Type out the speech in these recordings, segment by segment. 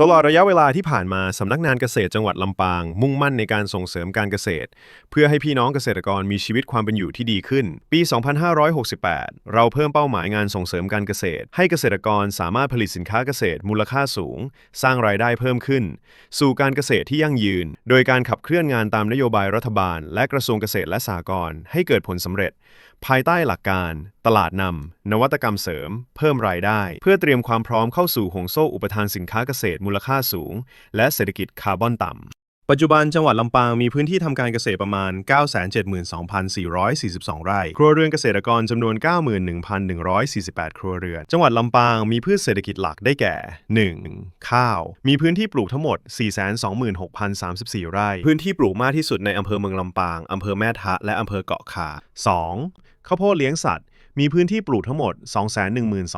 ตลอดระยะเวลาที่ผ่านมาสำนักงานเกษตรจังหวัดลำปาง มุ่งมั่นในการส่งเสริมการเกษตร เพื่อให้พี่น้องเกษตรกรมีชีวิตความเป็นอยู่ที่ดีขึ้น ปี 2568 เราเพิ่มเป้าหมายงานส่งเสริมการเกษตร ให้เกษตรกรสามารถผลิตสินค้าเกษตรมูลค่าสูง สร้างรายได้เพิ่มขึ้น สู่การเกษตรที่ยั่งยืน โดยการขับเคลื่อนงานตามนโยบายรัฐบาล และกระทรวงเกษตรและสหกรณ์ให้เกิดผลสำเร็จภายใต้หลักการ ตลาดนำ นวัตกรรมเสริม เพิ่มรายได้ เพื่อเตรียมความพร้อมเข้าสู่ห่วงโซ่อุปทานสินค้าเกษตรมูลค่าสูง และเศรษฐกิจคาร์บอนต่ำ ปัจจุบันจังหวัดลำปางมีพื้นที่ทำการเกษตรประมาณ 972,442 ไร่ ครัวเรือนเกษตรกรจำนวน 91,148 ครัวเรือน จังหวัดลำปางมีพืชเศรษฐกิจหลักได้แก่ 1. ข้าว มีพื้นที่ปลูกทั้งหมด 426,034 ไร่ พื้นที่ปลูกมากที่สุดในอำเภอเมืองลำปางอำเภอแม่ทะและอำเภอเกาะคา 2. ข้าวโพดเลี้ยงสัตว์ มีพื้นที่ปลูกทั้งหมด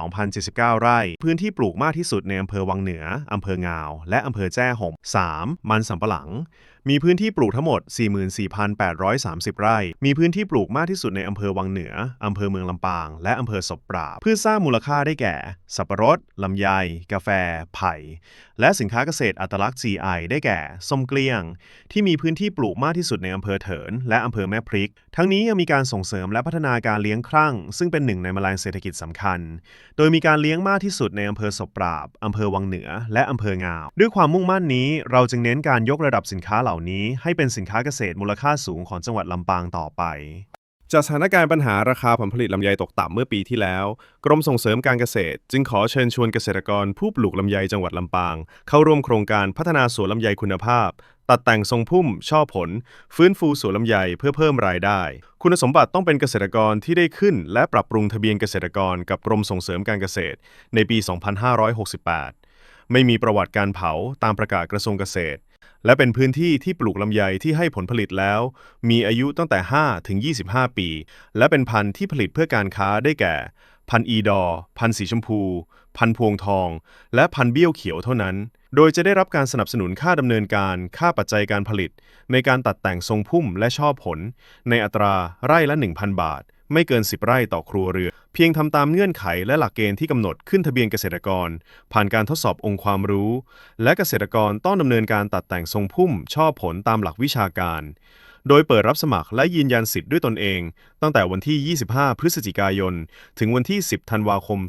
212,079 ไร่ พื้นที่ปลูกมากที่สุดในอำเภอวังเหนือ อำเภองาว และอำเภอแจ้ห่ม 3. มันสำปะหลัง มีพื้นที่ปลูกทั้งหมด 44,830 ไร่ มีพื้นที่ปลูกมากที่สุดในอำเภอวังเหนือ อำเภอเมืองลำปาง และอำเภอศพปราบพืชสร้างมูลค่าได้แก่ สับปะรด ลำไย กาแฟ ไผ่ และสินค้าเกษตรอัตลักษณ์ GI ได้แก่ ส้มเกลี้ยง ที่มีพื้นที่ปลูกมากที่สุดในอำเภอเถิน และอำเภอแม่พริก ทั้งนี้ยังมีการส่งเสริมและพัฒนาการเลี้ยงครั่งซึ่งเป็นหนึ่งในแมลงเศรษฐกิจสำคัญ โดยมีการเลี้ยงมากที่สุดในอำเภอศพปราบอำเภอวังเหนือ และอำเภองาว ด้วยความมุ่งมั่นนี้ เราจึงเน้นการยกระดับสินค้าเหล่านี้ ให้เป็นสินค้าเกษตรมูลค่าสูงของจังหวัดลำปางต่อไปจากสถานการณ์ปัญหาราคาผลผลิตลำไยตกต่ำเมื่อปีที่แล้ว กรมส่งเสริมการเกษตร จึงขอเชิญชวนเกษตรกรผู้ปลูกลำไยจังหวัดลำปาง เข้าร่วมโครงการพัฒนาสวนลำไยคุณภาพ ตัดแต่งทรงพุ่ม ช่อผล ฟื้นฟูสวนลำไยเพื่อเพิ่มรายได้ คุณสมบัติต้องเป็นเกษตรกรที่ได้ขึ้น และปรับปรุงทะเบียนเกษตรกรกับกรมส่งเสริมการเกษตร ในปี 2568 ไม่มีประวัติการเผาตามประกาศกระทรวงเกษตร และเป็นพื้นที่ที่ปลูกลำไยที่ให้ผลผลิตแล้ว มีอายุตั้งแต่ 5 ถึง 25 ปี และเป็นพันธุ์ที่ผลิตเพื่อการค้าได้แก่ พันธุ์อีดอ พันธุ์สีชมพู พันพวงทอง และพันเบี้ยวเขียวเท่านั้น โดยจะได้รับการสนับสนุนค่าดำเนินการ ค่าปัจจัยการผลิต ในการตัดแต่งทรงพุ่มและช่อผล ในอัตราไร่ละ 1,000 บาท ไม่เกิน 10 ไร่ต่อครัวเรือนเพียงทำตามเงื่อนไขและหลักเกณฑ์ที่กำหนดขึ้นทะเบียนเกษตรกร ผ่านการทดสอบองค์ความรู้ และเกษตรกรต้องดำเนินการตัดแต่งทรงพุ่ม ช่อผลตามหลักวิชาการ โดยเปิดรับสมัครและยืนยันสิทธิ์ด้วยตนเอง ตั้งแต่วันที่ 25 พฤศจิกายน ถึงวันที่ 10 ธันวาคม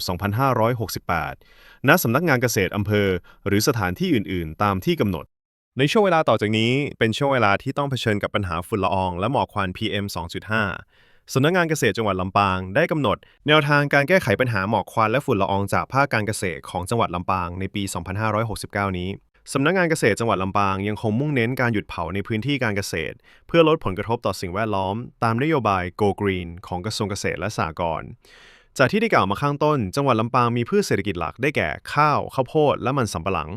2568 ณ สำนักงานเกษตรอำเภอ หรือสถานที่อื่น ๆ ตามที่กำหนด ในช่วงเวลาต่อจากนี้เป็นช่วงเวลาที่ต้องเผชิญกับปัญหาฝุ่นละออง และหมอกควัน PM 2.5สำนักงานเกษตรจังหวัดลำปาง ได้กำหนด แนวทางการแก้ไขปัญหาหมอกควันและฝุ่นละอองจากภาคการเกษตรของจังหวัดลำปางในปี 2569 นี้ สำนักงานเกษตรจังหวัดลำปางยังคงมุ่งเน้นการหยุดเผาในพื้นที่การเกษตร เพื่อลดผลกระทบต่อสิ่งแวดล้อม ตามนโยบาย Go Green ของกระทรวงเกษตรและสหกรณ์จากที่ได้กล่าวมาข้างต้น จังหวัดลำปางมีพืชเศรษฐกิจหลักได้แก่ข้าว ข้าวโพด และมันสำปะหลัง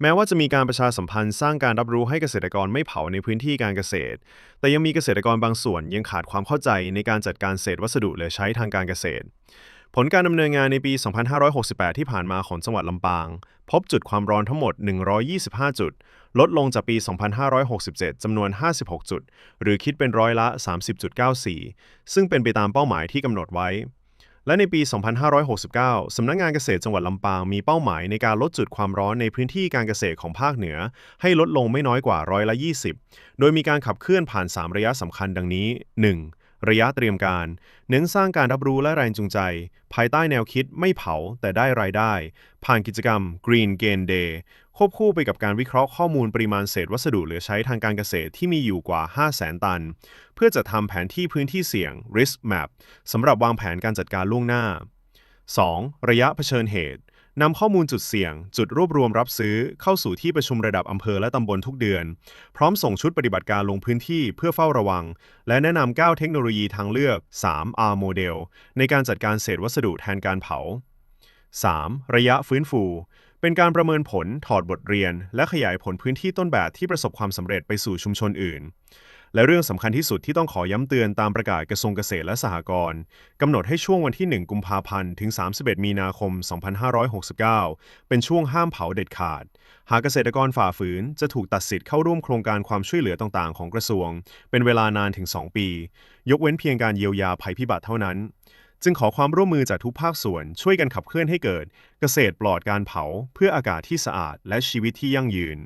แม้ว่าจะมีการประชาสัมพันธ์สร้างการรับรู้ให้เกษตรกรไม่เผาในพื้นที่การเกษตร แต่ยังมีเกษตรกรบางส่วนยังขาดความเข้าใจในการจัดการเศษวัสดุเหลือใช้ทางการเกษตร ผลการดำเนินงานในปี 2568 ที่ผ่านมาของจังหวัดลำปาง พบจุดความร้อนทั้งหมด 125 จุด ลดลงจากปี 2567 จำนวน 56 จุด หรือคิดเป็นร้อยละ 30.94 ซึ่งเป็นไปตามเป้าหมายที่กำหนดไว้ และในปี 2569 สำนักงานเกษตรจังหวัดลำปางมีเป้าหมายในการลดจุดความร้อนในพื้นที่การเกษตรของภาคเหนือ ให้ลดลงไม่น้อยกว่าร้อยละ 20 โดยมีการขับเคลื่อนผ่าน 3 ระยะสำคัญดังนี้ 1. ระยะเตรียมการ เน้นสร้างการรับรู้และแรงจูงใจ ภายใต้แนวคิดไม่เผาแต่ได้รายได้ ผ่านกิจกรรม Green Gain Day ควบคู่ไปกับการวิเคราะห์ข้อมูลปริมาณเศษวัสดุเหลือใช้ทางการเกษตรที่มีอยู่กว่า 5 0 0แสนตัน เพื่อจะทำแผนที่พื้นที่เสี่ยง Risk Map สำหรับวางแผนการจัดการล่วงหน้า 2. ระยะเผชิญเหตุ นำข้อมูลจุดเสี่ยง จุดรวบรวมรับซื้อเข้าสู่ที่ประชุมระดับอำเภอและตำบลทุกเดือน พร้อมส่งชุดปฏิบัติการลงพื้นที่เพื่อเฝ้าระวัง และแนะนำ9เทคโนโลยีทางเลือก 3R โมเดลในการจัดการเศษวัสดุแทนการเผา 3. ระยะฟื้นฟู เป็นการประเมินผลถอดบทเรียน และขยายผลพื้นที่ต้นแบบที่ประสบความสำเร็จไปสู่ชุมชนอื่น และเรื่องสำคัญที่สุดที่ต้องขอย้ำเตือนตามประกาศกระทรวงเกษตรและสหกรณ์กำหนดให้ช่วงวันที่ 1 กุมภาพันธ์ถึง 31 มีนาคม 2569 เป็นช่วงห้ามเผาเด็ดขาด หากเกษตรกรฝ่าฝืน จะถูกตัดสิทธิ์เข้าร่วมโครงการความช่วยเหลือต่างๆ ของกระทรวง เป็นเวลานานถึง 2 ปี ยกเว้นเพียงการเยียวยาภัยพิบัติเท่านั้นจึงขอความร่วมมือจากทุกภาคส่วน ช่วยกันขับเคลื่อนให้เกิด เกษตรปลอดการเผา เพื่ออากาศที่สะอาดและชีวิตที่ยั่งยืน